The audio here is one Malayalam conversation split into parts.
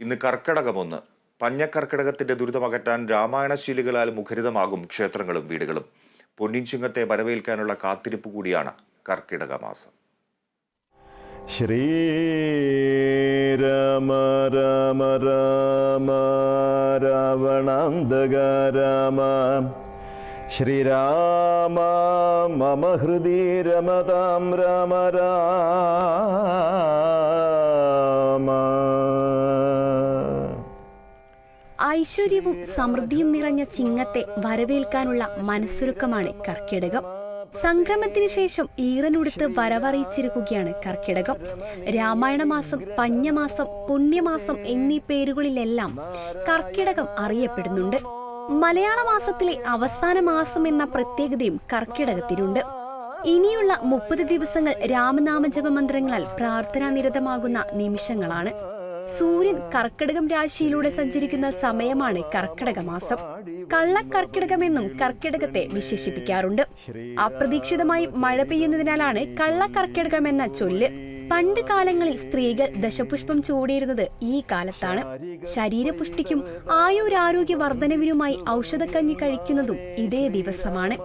ഇന്ന് കർക്കടകമൊന്ന് പഞ്ഞക്കർക്കിടകത്തിന്റെ ദുരിതമകറ്റാൻ രാമായണശീലികളാൽ മുഖരിതമാകും ക്ഷേത്രങ്ങളും വീടുകളും. പൊന്നിൻ ചിങ്ങത്തെ വരവേൽക്കാനുള്ള കാത്തിരിപ്പ് കൂടിയാണ് കർക്കിടക മാസം ശ്രീരാമ രാമ രാമ രാവണാന്തക രാമ. ശ്രീരാമ മമ ഹൃദി രമതാം രാമ രാമ. ഐശ്വര്യവും സമൃദ്ധിയും നിറഞ്ഞ ചിങ്ങത്തെ വരവേൽക്കാനുള്ള മനസ്സൊരുക്കമാണ് കർക്കിടകം. സംക്രമത്തിന് ശേഷം ഈറനുടുത്ത് വരവറിയിച്ചിരിക്കുകയാണ് കർക്കിടകം. രാമായണമാസം പഞ്ഞമാസം പുണ്യമാസം എന്നീ പേരുകളിലെല്ലാം കർക്കിടകം അറിയപ്പെടുന്നുണ്ട്. മലയാള മാസത്തിലെ അവസാന മാസം എന്ന പ്രത്യേകതയും കർക്കിടകത്തിനുണ്ട്. ഇനിയുള്ള മുപ്പത് ദിവസങ്ങൾ രാമനാമജപ മന്ത്രങ്ങളാൽ പ്രാർത്ഥനാ നിരതമാകുന്ന നിമിഷങ്ങളാണ്. സൂര്യൻ കർക്കിടകം രാശിയിലൂടെ സഞ്ചരിക്കുന്ന സമയമാണ് കർക്കിടക മാസം. കള്ളക്കർക്കിടകമെന്നും കർക്കിടകത്തെ വിശേഷിപ്പിക്കാറുണ്ട്. അപ്രതീക്ഷിതമായി മഴ പെയ്യുന്നതിനാലാണ് കള്ളക്കർക്കിടകം എന്ന ചൊല്ല്. പണ്ട് കാലങ്ങളിൽ സ്ത്രീകൾ ദശപുഷ്പം ചൂടിയിരുന്നത് ഈ കാലത്താണ്. ശരീരപുഷ്ടിക്കും ആയുരാരോഗ്യ വർധനവിനുമായി ഔഷധക്കഞ്ഞി കഴിക്കുന്നതും ഇതേ ദിവസമാണ്.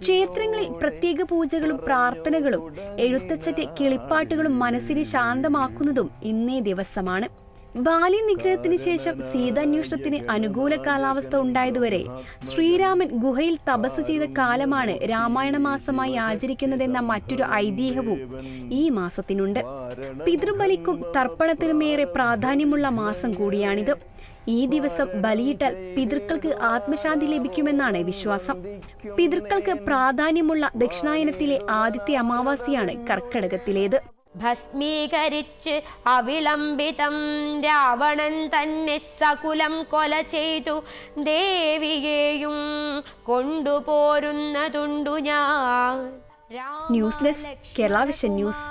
ക്ഷേത്രങ്ങളിൽ പ്രത്യേക പൂജകളും പ്രാർത്ഥനകളും എഴുത്തച്ഛന്റെ കിളിപ്പാട്ടുകളും മനസ്സിനെ ശാന്തമാക്കുന്നതും ഇന്നേ ദിവസമാണ്. ബാലി നിഗ്രഹത്തിന് ശേഷം സീതാന്വേഷണത്തിന് അനുകൂല കാലാവസ്ഥ ഉണ്ടായതുവരെ ശ്രീരാമൻ ഗുഹയിൽ തപസ് ചെയ്ത കാലമാണ് രാമായണ മാസമായി ആചരിക്കുന്നതെന്ന മറ്റൊരു ഐതിഹ്യവും ഈ മാസത്തിനുണ്ട്. പിതൃബലിക്കും തർപ്പണത്തിനുമേറെ പ്രാധാന്യമുള്ള മാസം കൂടിയാണിത്. ഈ ദിവസം ബലിയിട്ടാൽ പിതൃക്കൾക്ക് ആത്മശാന്തി ലഭിക്കുമെന്നാണ് വിശ്വാസം. പിതൃക്കൾക്ക് പ്രാധാന്യമുള്ള ദക്ഷിണായനത്തിലെ ആദ്യത്തെ അമാവാസിയാണ് കർക്കടകത്തിലേത്. ഭസ്മീകരിച്ച് അവിളംബിതം രാവണൻ തന്നെ സകുലം കൊല ചെയ്തു. ദേവിയെയും കൊണ്ടുപോരുന്നതുണ്ടു ഞാൻ. News desk Kerala vision news.